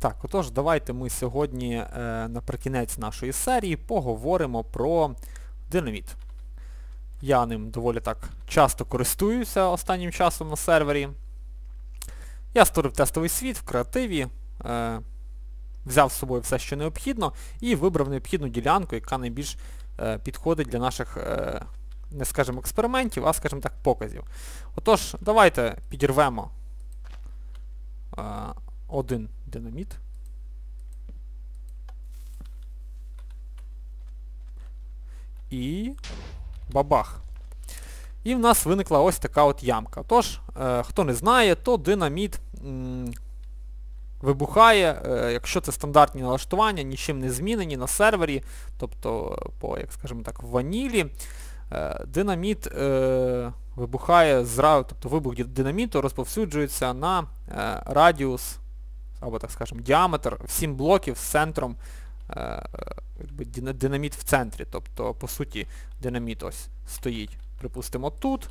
Так, отож, давайте ми сьогодні е, наприкінець нашої серії поговоримо про динаміт. Я ним доволі так часто користуюся останнім часом на сервері. Я створив тестовий світ в креативі, е, взяв з собою все, що необхідно, і вибрав необхідну ділянку, яка найбільш е, підходить для наших, е, не скажімо, експериментів, а, скажімо так, показів. Отож, давайте підірвемо е, один динаміт. І бабах. І в нас виникла ось така от ямка. Тож, е, хто не знає, то динаміт вибухає, е, якщо це стандартні налаштування, нічим не змінені на сервері, тобто по, як скажімо так, ванілі. Е, динаміт е, вибухає зразу, тобто вибух динаміту розповсюджується на радіус, або так скажемо, діаметр 7 блоків з центром е, динаміт в центрі. Тобто, по суті, динаміт ось стоїть, припустимо, тут.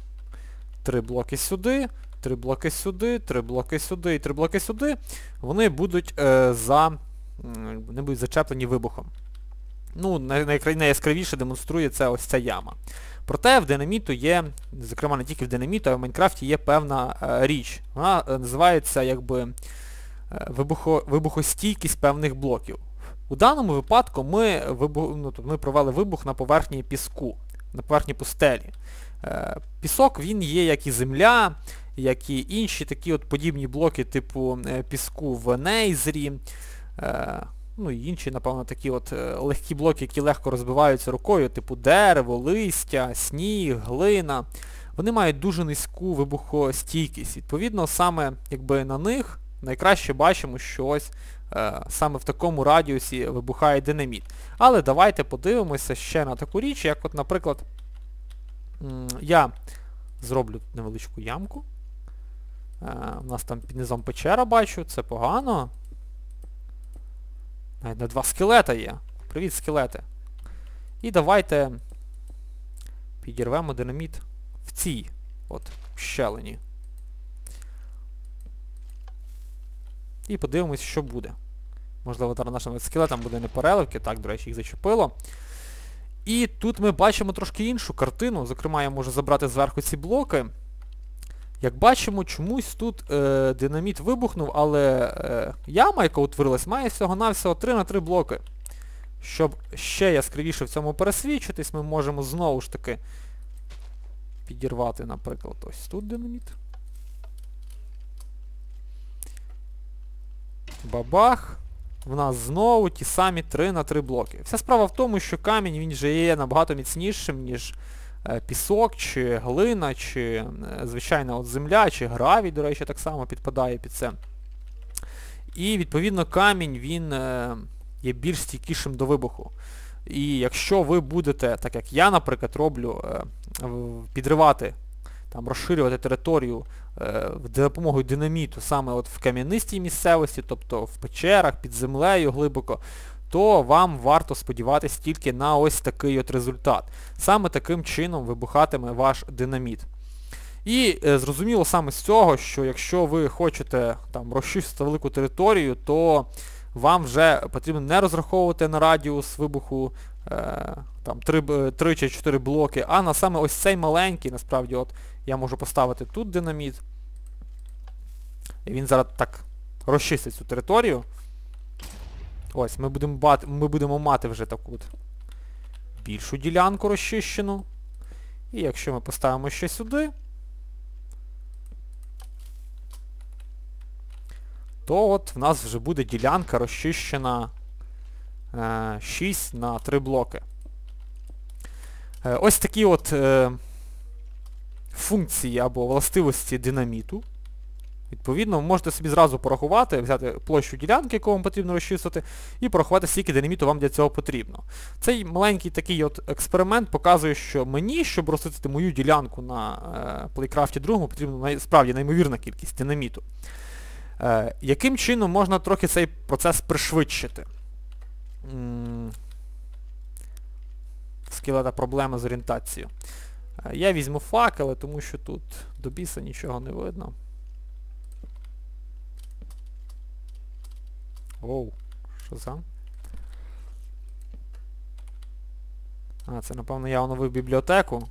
Три блоки сюди, три блоки сюди, три блоки сюди і три блоки сюди. Вони будуть е, за, вони будуть зачеплені вибухом. Ну, найяскравіше демонструє це ось ця яма. Проте в динаміту є, зокрема не тільки в динаміту, а в Майнкрафті є певна е, річ. Вона називається якби вибухо, вибухостійкість певних блоків. У даному випадку ми вибух, ну, ми провели вибух на поверхні піску, на поверхні пустелі. Е, пісок він є як і земля, як і інші такі от подібні блоки типу е, піску в нейзрі. Е, ну і інші, напевно, такі от легкі блоки, які легко розбиваються рукою, типу дерево, листя, сніг, глина. Вони мають дуже низьку вибухостійкість. Відповідно, саме якби на них найкраще бачимо, що ось е, саме в такому радіусі вибухає динаміт. Але давайте подивимося ще на таку річ, як от, наприклад, я зроблю невеличку ямку. Е, у нас там під низом печера бачу, це погано. Навіть на два скелета є. Привіт, скелети. І давайте підірвемо динаміт в цій от щелині. І подивимось, що буде. Можливо, зараз нашим скелетам буде не переливки, так, до речі, їх зачепило. І тут ми бачимо трошки іншу картину. Зокрема, я можу забрати зверху ці блоки. Як бачимо, чомусь тут е, динаміт вибухнув, але е, яма, яка утворилась, має всього-навсього 3 на 3 блоки. Щоб ще яскравіше в цьому пересвідчитись, ми можемо знову ж таки підірвати, наприклад, ось тут динаміт. Бабах. В нас знову ті самі 3 на 3 блоки. Вся справа в тому, що камінь він же є набагато міцнішим, ніж е, пісок, чи глина, чи е, звичайна от земля, чи гравій, до речі, так само підпадає під це. І відповідно камінь він е, є більш стійкішим до вибуху. І якщо ви будете, так як я, наприклад, роблю, підривати там розширювати територію е, допомогою динаміту саме от в кам'янистій місцевості, тобто в печерах, під землею глибоко, то вам варто сподіватися тільки на ось такий от результат. Саме таким чином вибухатиме ваш динаміт. І е, зрозуміло саме з цього, що якщо ви хочете там розчистити велику територію, то вам вже потрібно не розраховувати на радіус вибуху е, там 3, 3 чи 4 блоки, а на саме ось цей маленький, насправді, от я можу поставити тут динаміт. І він зараз так розчистить цю територію. Ось, ми будемо бати, ми будемо мати вже таку от більшу ділянку розчищену. І якщо ми поставимо ще сюди, то от в нас вже буде ділянка розчищена е, 6 на 3 блоки. Е, ось такі от е, функції або властивості динаміту. Відповідно, можете собі зразу порахувати, взяти площу ділянки, яку вам потрібно розчистити, і порахувати, скільки динаміту вам для цього потрібно. Цей маленький такий от експеримент показує, що мені, щоб розчистити мою ділянку на е, Playcraft 2, потрібна справді неймовірна кількість динаміту. Е, яким чином можна трохи цей процес пришвидшити? Скелета проблема з орієнтацією. Е, я візьму факели, тому що тут до біса нічого не видно. Оу, що за? А, це напевно я оновив бібліотеку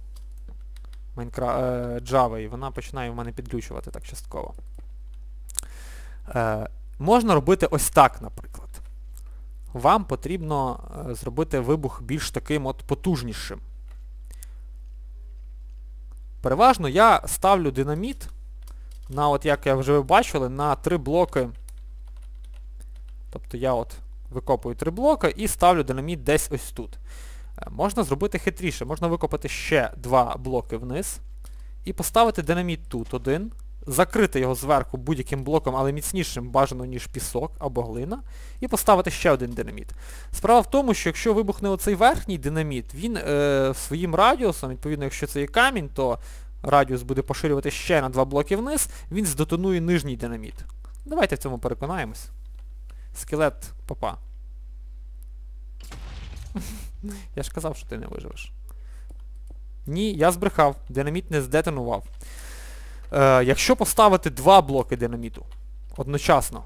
Майнкра... е, Java, і вона починає в мене підключувати так частково. Е, можна робити ось так, наприклад. Вам потрібно е, зробити вибух більш таким от потужнішим. Переважно я ставлю динаміт на, от як я вже ви бачили, на три блоки. Тобто я от викопую три блоки і ставлю динаміт десь ось тут. Е, можна зробити хитріше, можна викопати ще два блоки вниз і поставити динаміт тут один, закрити його зверху будь-яким блоком, але міцнішим бажано, ніж пісок або глина, і поставити ще один динаміт. Справа в тому, що якщо вибухне оцей верхній динаміт, він е, своїм радіусом, відповідно, якщо це є камінь, то радіус буде поширювати ще на два блоки вниз, він здетонує нижній динаміт. Давайте в цьому переконаємось. Скелет папа. Я ж казав, що ти не виживеш. Ні, я збрехав. Динаміт не здетонував. Е, Якщо поставити два блоки динаміту одночасно.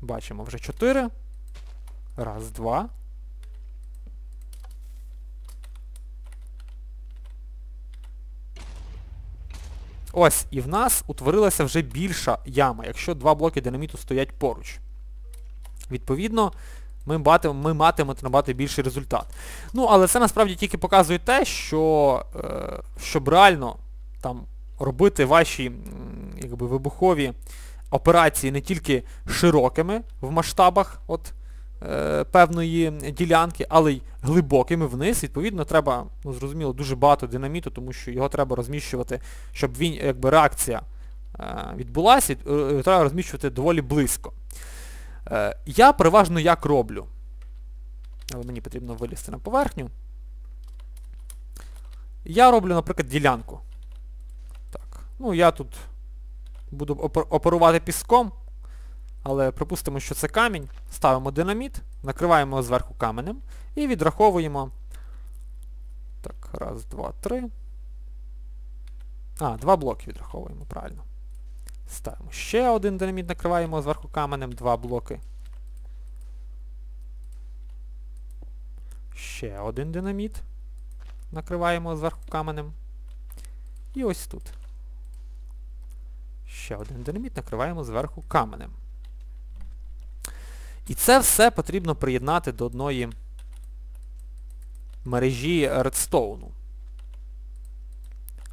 Бачимо вже 4. Раз, два. Ось, і в нас утворилася вже більша яма, якщо два блоки динаміту стоять поруч. Відповідно, ми, бати, ми матимемо набагато більший результат. Ну, але це насправді тільки показує те, що е, щоб реально там робити ваші якби, вибухові операції не тільки широкими в масштабах от, е, певної ділянки, але й глибокими вниз. Відповідно, треба, ну, зрозуміло, дуже багато динаміту, тому що його треба розміщувати, щоб він, якби реакція е, відбулася, е, треба розміщувати доволі близько. Е, я переважно як роблю. Але мені потрібно вилізти на поверхню. Я роблю, наприклад, ділянку. Ну я тут буду оперувати піском, але припустимо, що це камінь. Ставимо динаміт, накриваємо його зверху каменем і відраховуємо. Так, раз, два, три. А, два блоки відраховуємо, правильно. Ставимо ще один динаміт, накриваємо зверху каменем, два блоки. Ще один динаміт. Накриваємо зверху каменем. І ось тут. Ще один динаміт накриваємо зверху каменем. І це все потрібно приєднати до одної мережі редстоуну.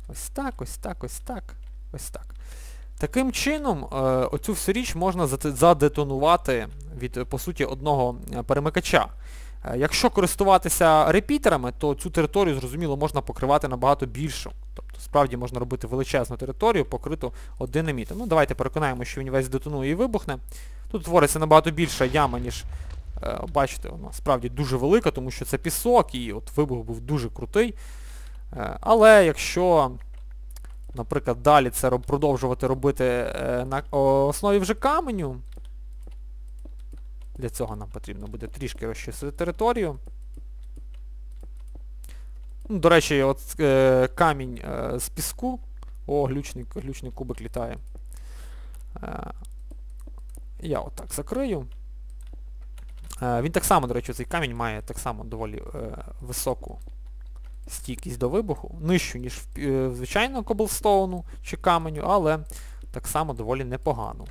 Ось так, ось так, ось так, ось так. Таким чином, е, оцю всю річ можна задетонувати від, по суті, одного е, перемикача. Е, якщо користуватися репітерами, то цю територію, зрозуміло, можна покривати набагато більшу. Справді можна робити величезну територію, покриту одним емітом. Ну, давайте переконаємо, що він весь детонує і вибухне. Тут твориться набагато більша яма, ніж, бачите, вона справді дуже велика, тому що це пісок, і от вибух був дуже крутий. Але якщо наприклад, далі це продовжувати робити е, на основі вже каменю. Для цього нам потрібно буде трішки розчистити територію. Ну, До речі, от е, камінь е, з піску. О, глючний, глючний кубик літає. Е, я отак закрию. Е, він так само, до речі, цей камінь має так само доволі е, високу стійкість до вибуху, нижчу, ніж е, звичайного коблстоуну чи каменю, але так само доволі непогану.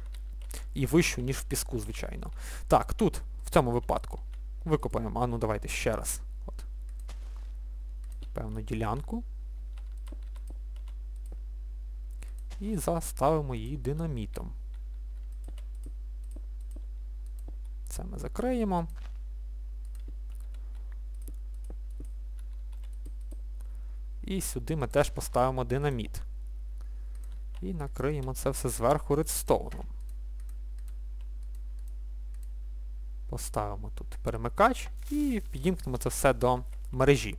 І вищу, ніж в піску, звичайно. Так, тут, в цьому випадку, викопаємо, а ну давайте ще раз. Певну ділянку. І заставимо її динамітом. Це ми закриємо. І сюди ми теж поставимо динаміт. І накриємо це все зверху редстоуном. Поставимо тут перемикач і підімкнемо це все до мережі.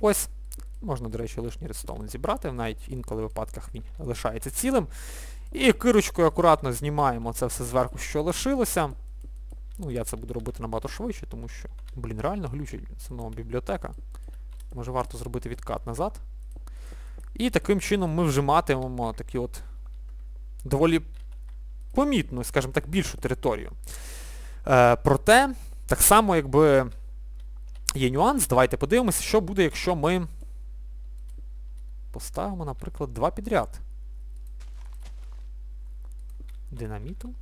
Ось, можна, до речі, лишній редстоун зібрати, навіть інколи в випадках він лишається цілим. І кирочкою акуратно знімаємо це все зверху, що лишилося. Ну, я це буду робити набагато швидше, тому що, блін, реально глючить це нова бібліотека. Може варто зробити відкат назад. І таким чином ми вжиматимемо такі от доволі помітну, скажімо так, більшу територію. Е, Проте, так само, якби є нюанс, давайте подивимося, що буде, якщо ми поставимо, наприклад, два підряд. Динаміту.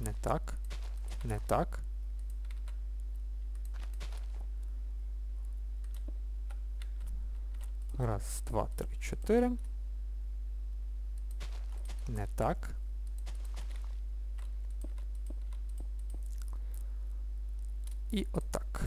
Не так. Не так. Раз, два, три, чотири. Не так. І отак.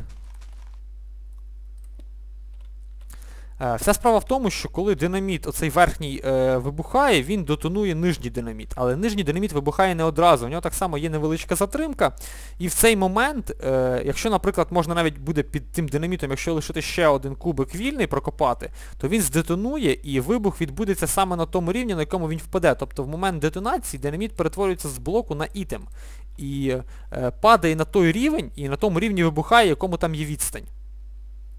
Е, Вся справа в тому, що коли динаміт, оцей верхній, е, вибухає, він детонує нижній динаміт. Але нижній динаміт вибухає не одразу. У нього так само є невеличка затримка. І в цей момент, е, якщо, наприклад, можна навіть буде під тим динамітом, якщо лишити ще один кубик вільний прокопати, то він здетонує і вибух відбудеться саме на тому рівні, на якому він впаде. Тобто в момент детонації динаміт перетворюється з блоку на ітем. І е, падає на той рівень, і на тому рівні вибухає, якому там є відстань.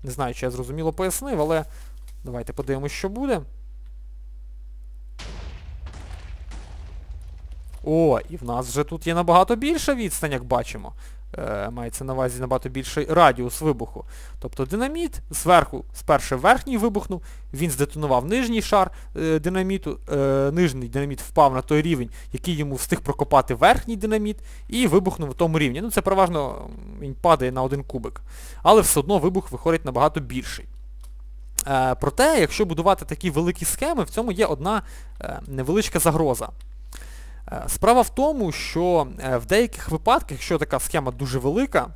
Не знаю, чи я зрозуміло пояснив, але давайте подивимось, що буде. О, і в нас вже тут є набагато більша відстань, як бачимо. Е, мається на увазі набагато більший радіус вибуху. Тобто динаміт зверху, спершу верхній вибухнув, він здетонував нижній шар е, динаміту, е, нижній динаміт впав на той рівень, який йому встиг прокопати верхній динаміт, і вибухнув в тому рівні. Ну це переважно він падає на один кубик. Але все одно вибух виходить набагато більший. Е, проте, якщо будувати такі великі схеми, в цьому є одна е, невеличка загроза. Е, Справа в тому, що е, в деяких випадках, якщо така схема дуже велика,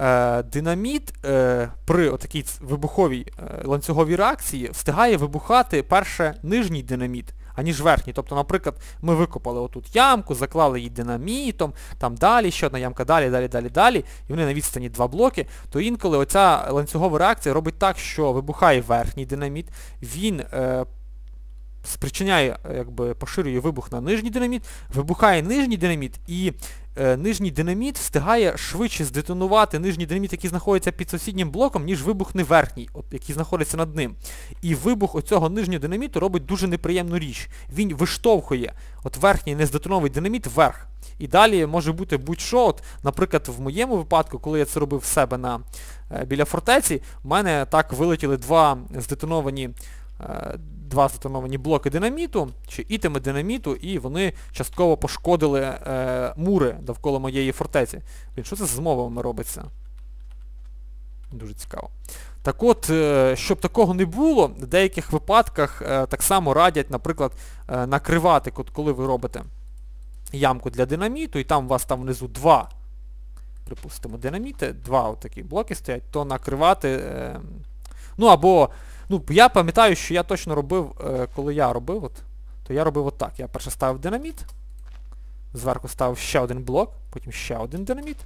е, динаміт при отакій вибуховій ланцюговій реакції встигає вибухати перше нижній динаміт, аніж верхній. Тобто, наприклад, ми викопали отут ямку, заклали її динамітом, там далі, ще одна ямка, далі, далі, далі, далі, і вони на відстані два блоки, то інколи оця ланцюгова реакція робить так, що вибухає верхній динаміт, він спричиняє, е, якби поширює вибух на нижній динаміт, вибухає нижній динаміт, і е, нижній динаміт встигає швидше здетонувати нижній динаміт, який знаходиться під сусіднім блоком, ніж вибухне верхній, от, який знаходиться над ним. І вибух оцього нижнього динаміту робить дуже неприємну річ. Він виштовхує от верхній нездетонований динаміт вверх. І далі може бути будь-що. От, Наприклад, в моєму випадку, коли я це робив в себе на, е, біля фортеці, в мене так вилетіли два здетоновані два здетоновані блоки динаміту, чи ітеми динаміту, і вони частково пошкодили е, мури довкола моєї фортеці. Блін, що це з мовами робиться? Дуже цікаво. Так от, е, щоб такого не було, в деяких випадках е, так само радять, наприклад, е, накривати, коли ви робите ямку для динаміту, і там у вас там внизу два, припустимо, динаміти, два отакі блоки стоять, то накривати, е, ну або, ну я пам'ятаю, що я точно робив, е, коли я робив, от, то я робив отак. Я перше ставив динаміт, зверху ставив ще один блок, потім ще один динаміт,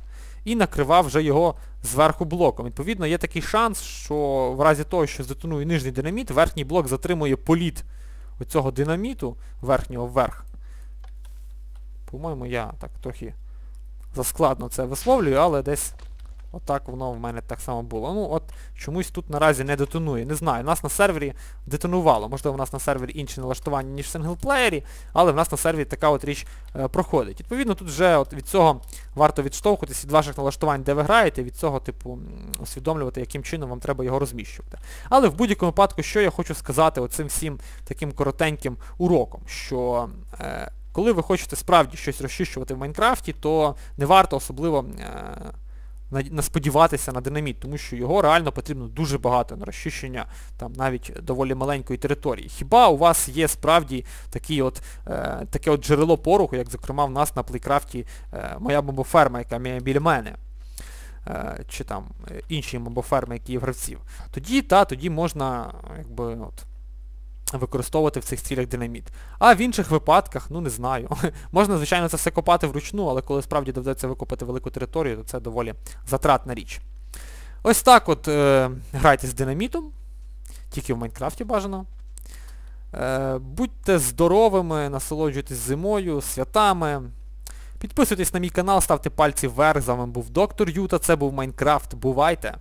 і накривав вже його зверху блоком. Відповідно, є такий шанс, що в разі того, що здетонує нижній динаміт, верхній блок затримує політ оцього динаміту верхнього вверх. По-моєму, я так трохи заскладно це висловлюю, але десь отак воно в мене так само було. Ну от чомусь тут наразі не детонує. Не знаю, у нас на сервері детонувало. Можливо, у нас на сервері інші налаштування, ніж в синглплеєрі, але в нас на сервері така от річ е, проходить. Відповідно, тут вже от від цього варто відштовхуватись від ваших налаштувань, де ви граєте, від цього, типу, усвідомлювати, яким чином вам треба його розміщувати. Але в будь-якому випадку, що я хочу сказати оцим всім таким коротеньким уроком, що... Е, коли ви хочете справді щось розчищувати в Майнкрафті, то не варто особливо е, на- насподіватися на динаміт, тому що його реально потрібно дуже багато на розчищення там навіть доволі маленької території. Хіба у вас є справді такі от, е, таке от джерело пороху, як зокрема в нас на плейкрафті е, моя бомбоферма, яка біля мене, е, чи там е, інші мобоферми, які є гравців, тоді, та, тоді можна якби от, використовувати в цих цілях динаміт. А в інших випадках, ну не знаю. Можна, звичайно, це все копати вручну, але коли справді доведеться викопати велику територію, то це доволі затратна річ. Ось так от е, грайте з динамітом, тільки в Майнкрафті бажано. Е, будьте здоровими, насолоджуйтесь зимою, святами. Підписуйтесь на мій канал, ставте пальці вверх. З вами був Доктор Юта, це був Майнкрафт. Бувайте!